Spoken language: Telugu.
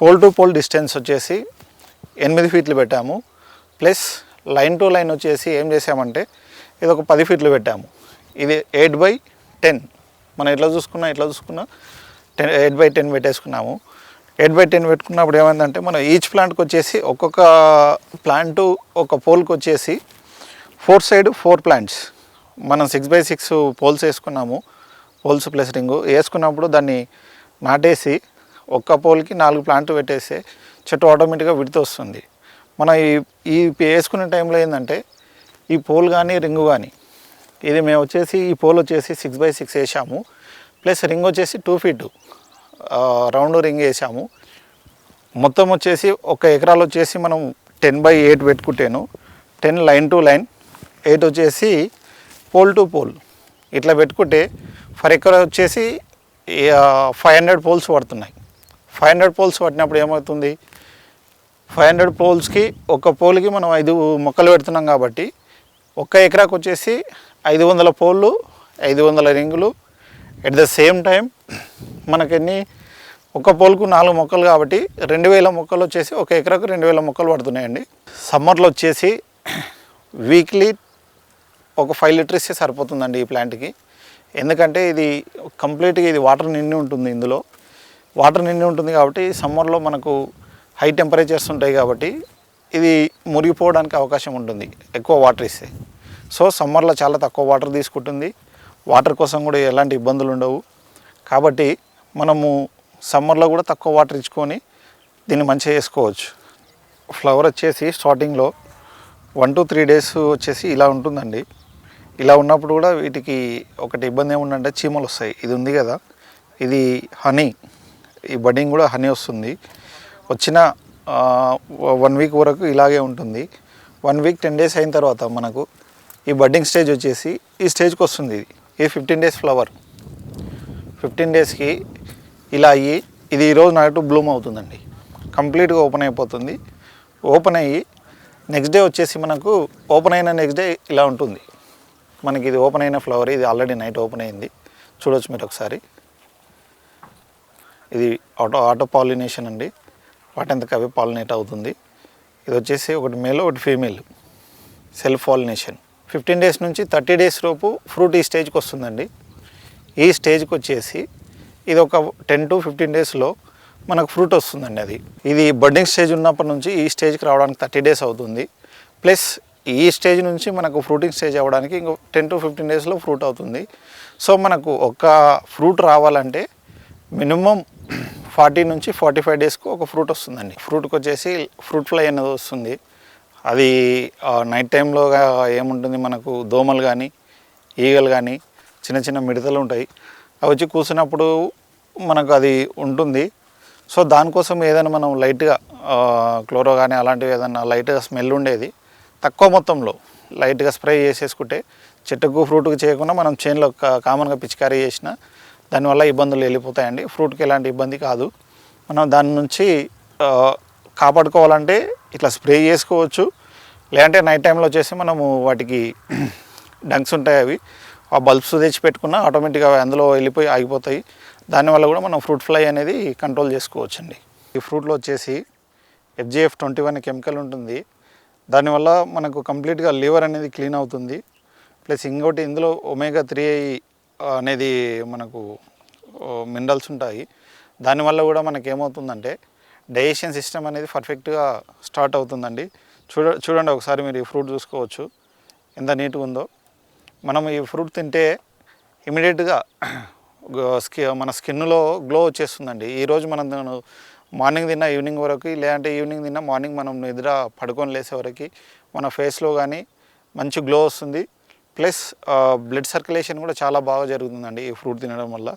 పోల్ టు పోల్ డిస్టెన్స్ వచ్చేసి ఎనిమిది ఫీట్లు పెట్టాము. ప్లస్ లైన్ టు లైన్ వచ్చేసి ఏం చేసామంటే ఇది ఒక పది ఫీట్లు పెట్టాము. ఇది ఎయిట్ బై టెన్. మనం ఎట్లా చూసుకున్నా ఎట్లా చూసుకున్నా టెన్ ఎయిట్ బై టెన్ పెట్టేసుకున్నాము. ఎయిట్ బై టెన్ పెట్టుకున్నప్పుడు ఏమైందంటే మనం ఈచ్ ప్లాంట్కి వచ్చేసి ఒక్కొక్క ప్లాంట్ ఒక పోల్కి వచ్చేసి ఫోర్ సైడ్ ఫోర్ ప్లాంట్స్. మనం సిక్స్ బై సిక్స్ పోల్స్ వేసుకున్నాము. పోల్స్ ప్లస్ రింగు వేసుకున్నప్పుడు దాన్ని నాటేసి ఒక్క పోల్కి నాలుగు ప్లాంట్ పెట్టేస్తే చెట్టు ఆటోమేటిక్గా విడుతొస్తుంది మన మనం ఈ ఈ వేసుకునే టైంలో ఏంటంటే ఈ పోల్ కానీ రింగు కానీ ఇది మేము వచ్చేసి ఈ పోల్ వచ్చేసి సిక్స్ బై సిక్స్ వేసాము. ప్లస్ రింగ్ వచ్చేసి టూ ఫీట్ రౌండ్ రింగ్ వేసాము. మొత్తం వచ్చేసి ఒక ఎకరాలు వచ్చేసి మనం ten by eight పెట్టుకుంటేను ten line to line eight వచ్చేసి పోల్ టు పోల్. ఇట్లా పెట్టుకుంటే ఫర్ ఎకర్ వచ్చేసి ఫైవ్ హండ్రెడ్ పోల్స్ పడుతున్నాయి. ఫైవ్ హండ్రెడ్ పోల్స్ పట్టినప్పుడు ఏమవుతుంది? ఫైవ్ హండ్రెడ్ పోల్స్కి ఒక పోల్కి మనం ఐదు మొక్కలు పెడుతున్నాం కాబట్టి ఒక్క ఎకరాకు వచ్చేసి ఐదు వందల పోళ్ళు ఐదు వందల రింగులు. ఎట్ ద సేమ్ టైం మనకెన్ని ఒక పోల్కు నాలుగు మొక్కలు కాబట్టి రెండు వేల మొక్కలు వచ్చేసి ఒక ఎకరాకు రెండు వేల మొక్కలు పడుతున్నాయండి. సమ్మర్లో వచ్చేసి వీక్లీ ఒక ఫైవ్ లీటర్ ఇస్తే సరిపోతుందండి ఈ ప్లాంట్కి. ఎందుకంటే ఇది కంప్లీట్గా ఇది వాటర్ నిండి ఉంటుంది ఇందులో. వాటర్ నిండి ఉంటుంది కాబట్టి సమ్మర్లో మనకు హై టెంపరేచర్స్ ఉంటాయి కాబట్టి ఇది మురిగిపోవడానికి అవకాశం ఉంటుంది ఎక్కువ వాటర్ ఇస్తే. సో సమ్మర్లో చాలా తక్కువ వాటర్ తీసుకుంటుంది. వాటర్ కోసం కూడా ఎలాంటి ఇబ్బందులు ఉండవు. కాబట్టి మనము సమ్మర్లో కూడా తక్కువ వాటర్ ఇచ్చుకొని దీన్ని మంచిగా చేసుకోవచ్చు ఫ్లవర్ వచ్చేసి స్టార్టింగ్లో వన్ టు త్రీ డేస్ వచ్చేసి ఇలా ఉంటుందండి. ఇలా ఉన్నప్పుడు కూడా వీటికి ఒకటి ఇబ్బంది ఏముందంటే చీమలు వస్తాయి. ఇది ఉంది కదా. ఇది హనీ. ఈ బడ్డింగ్ కూడా హనీ వస్తుంది. వచ్చిన వన్ వీక్ వరకు ఇలాగే ఉంటుంది. వన్ వీక్ టెన్ డేస్ అయిన తర్వాత మనకు ఈ బడ్డింగ్ స్టేజ్ వచ్చేసి ఈ స్టేజ్కి వస్తుంది ఇది. ఇది ఫిఫ్టీన్ డేస్ ఫ్లవర్. ఫిఫ్టీన్ డేస్కి ఇలా అయ్యి ఇది ఈరోజు నైట్ బ్లూమ్ అవుతుందండి. కంప్లీట్గా ఓపెన్ అయిపోతుంది. ఓపెన్ అయ్యి నెక్స్ట్ డే వచ్చేసి మనకు ఓపెన్ అయిన నెక్స్ట్ డే ఇలా ఉంటుంది. మనకి ఇది ఓపెన్ అయిన ఫ్లవర్ ఇది ఆల్రెడీ నైట్ ఓపెన్ అయింది. చూడొచ్చు మీరు ఒకసారి. ఇది ఆటో ఆటో పాలినేషన్ అండి. వాటంతకు అవి పాలినేట్ అవుతుంది. ఇది వచ్చేసి ఒకటి మేల్ ఒకటి female. Self pollination. Fifteen days నుంచి థర్టీ డేస్ లోపు ఫ్రూట్ ఈ స్టేజ్కి వస్తుందండి. ఈ స్టేజ్కి వచ్చేసి ఇది ఒక టెన్ టు ఫిఫ్టీన్ డేస్లో మనకు ఫ్రూట్ వస్తుందండి అది. ఇది బర్డింగ్ స్టేజ్ ఉన్నప్పటి నుంచి ఈ స్టేజ్కి రావడానికి థర్టీ డేస్ అవుతుంది. ప్లస్ ఈ స్టేజ్ నుంచి మనకు ఫ్రూటింగ్ స్టేజ్ అవ్వడానికి ఇంకో టెన్ టు ఫిఫ్టీన్ డేస్లో ఫ్రూట్ అవుతుంది. సో మనకు ఒక ఫ్రూట్ రావాలంటే మినిమం ఫార్టీ నుంచి ఫార్టీ ఫైవ్ డేస్కు ఒక ఫ్రూట్ వస్తుందండి. ఫ్రూట్కి వచ్చేసి ఫ్రూట్ ఫ్లై అనేది వస్తుంది. అది నైట్ టైంలో ఏముంటుంది మనకు? దోమలు కానీ ఈగలు కానీ చిన్న చిన్న మిడతలు ఉంటాయి. అవి వచ్చి కూర్చున్నప్పుడు మనకు అది ఉంటుంది. సో దానికోసం ఏదైనా మనం లైట్గా క్లోరో కానీ అలాంటివి ఏదైనా లైట్గా స్మెల్ ఉండేది తక్కువ మొత్తంలో లైట్గా స్ప్రే చేసేసుకుంటే చెట్టుకు ఫ్రూట్కి చేయకుండా మనం చేన్లో కామన్గా పిచికారీ చేసిన దానివల్ల ఇబ్బందులు వెళ్ళిపోతాయండి. ఫ్రూట్కి ఎలాంటి ఇబ్బంది కాదు. మనం దాని నుంచి కాపాడుకోవాలంటే ఇట్లా స్ప్రే చేసుకోవచ్చు. లేదంటే నైట్ టైంలో వచ్చేసి మనము వాటికి డంక్స్ ఉంటాయి అవి ఆ బల్బ్స్ తెచ్చి పెట్టుకున్నా ఆటోమేటిక్గా అవి అందులో వెళ్ళిపోయి ఆగిపోతాయి. దానివల్ల కూడా మనం ఫ్రూట్ ఫ్లై అనేది కంట్రోల్ చేసుకోవచ్చండి. ఈ ఫ్రూట్లో వచ్చేసి ఎఫ్జిఎఫ్ ట్వంటీ వన్ కెమికల్ ఉంటుంది. దానివల్ల మనకు కంప్లీట్గా లివర్ అనేది క్లీన్ అవుతుంది. ప్లస్ ఇంకోటి ఇందులో ఒమేగా త్రీ అనేది మనకు మినరల్స్ ఉంటాయి. దానివల్ల కూడా మనకి ఏమవుతుందంటే డైజెషన్ సిస్టమ్ అనేది పర్ఫెక్ట్గా స్టార్ట్ అవుతుందండి. చూడ చూడండి ఒకసారి మీరు ఈ ఫ్రూట్ చూసుకోవచ్చు. ఎంత నీట్గా ఉందో. మనం ఈ ఫ్రూట్ తింటే ఇమీడియట్గా స్కి మన స్కిన్లో గ్లో వచ్చేస్తుందండి. ఈరోజు మనం మార్నింగ్ తిన్న ఈవినింగ్ వరకు లేదంటే ఈవినింగ్ తిన్న మార్నింగ్ మనం నిద్ర పడుకొని లేసే వరకు మన ఫేస్లో కానీ మంచి గ్లో వస్తుంది. ప్లస్ బ్లడ్ సర్క్యులేషన్ కూడా చాలా బాగా జరుగుతుందండి ఈ ఫ్రూట్ తినడం వల్ల.